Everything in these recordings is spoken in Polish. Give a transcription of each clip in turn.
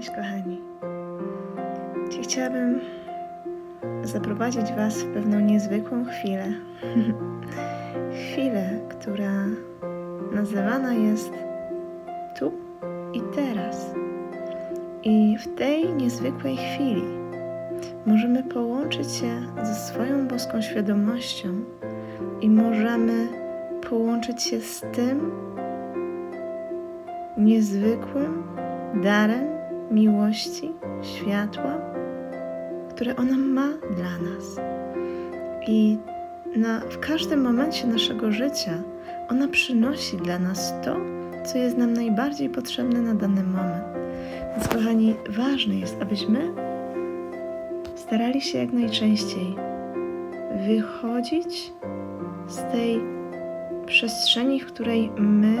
Cześć kochani. Dziś chciałabym zaprowadzić Was w pewną niezwykłą chwilę. chwilę, która nazywana jest tu i teraz. I w tej niezwykłej chwili możemy połączyć się ze swoją boską świadomością i możemy połączyć się z tym niezwykłym darem miłości, światła, które ona ma dla nas. I na, w każdym momencie naszego życia ona przynosi dla nas to, co jest nam najbardziej potrzebne na dany moment. Więc, kochani, ważne jest, abyśmy starali się jak najczęściej wychodzić z tej przestrzeni, w której my,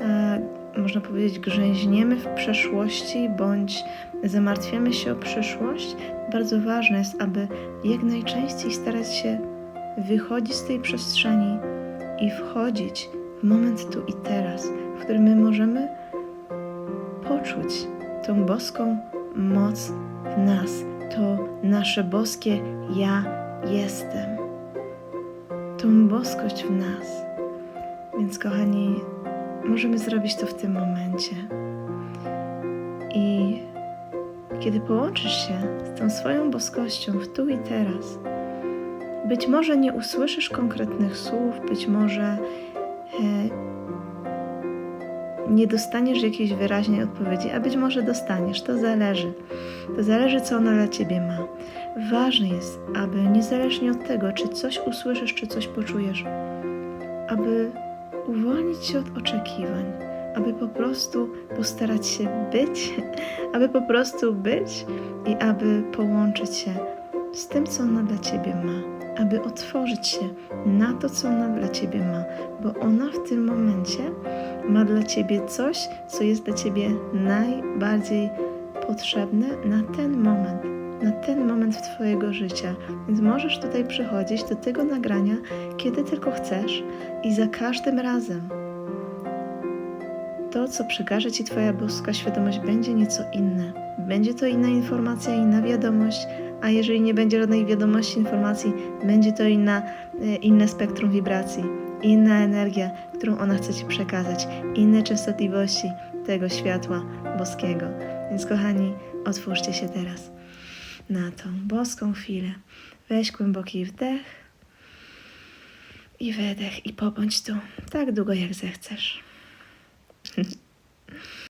e, można powiedzieć, grzęźniemy w przeszłości bądź zamartwiamy się o przyszłość. Bardzo ważne jest, aby jak najczęściej starać się wychodzić z tej przestrzeni i wchodzić w moment tu i teraz, w którym my możemy poczuć tą boską moc w nas, to nasze boskie ja jestem, tą boskość w nas. Więc, kochani, możemy zrobić to w tym momencie. I kiedy połączysz się z tą swoją boskością w tu i teraz, być może nie usłyszysz konkretnych słów, być może e, nie dostaniesz jakiejś wyraźnej odpowiedzi, a być może dostaniesz. To zależy. To zależy, co ona dla ciebie ma. Ważne jest, aby niezależnie od tego, czy coś usłyszysz, czy coś poczujesz, aby uwolnić się od oczekiwań, aby po prostu postarać się być, aby po prostu być i aby połączyć się z tym, co ona dla ciebie ma, aby otworzyć się na to, co ona dla ciebie ma, bo ona w tym momencie ma dla ciebie coś, co jest dla ciebie najbardziej potrzebne na ten moment, na ten moment w Twojego życia. Więc możesz tutaj przychodzić do tego nagrania, kiedy tylko chcesz, i za każdym razem to, co przekaże Ci Twoja boska świadomość, będzie nieco inne. Będzie to inna informacja, inna wiadomość, a jeżeli nie będzie żadnej wiadomości, informacji, będzie to inna, e, inne spektrum wibracji, inna energia, którą ona chce Ci przekazać, inne częstotliwości tego światła boskiego. Więc kochani, otwórzcie się teraz na tą boską chwilę. Weź głęboki wdech i wydech i pobądź tu tak długo, jak zechcesz.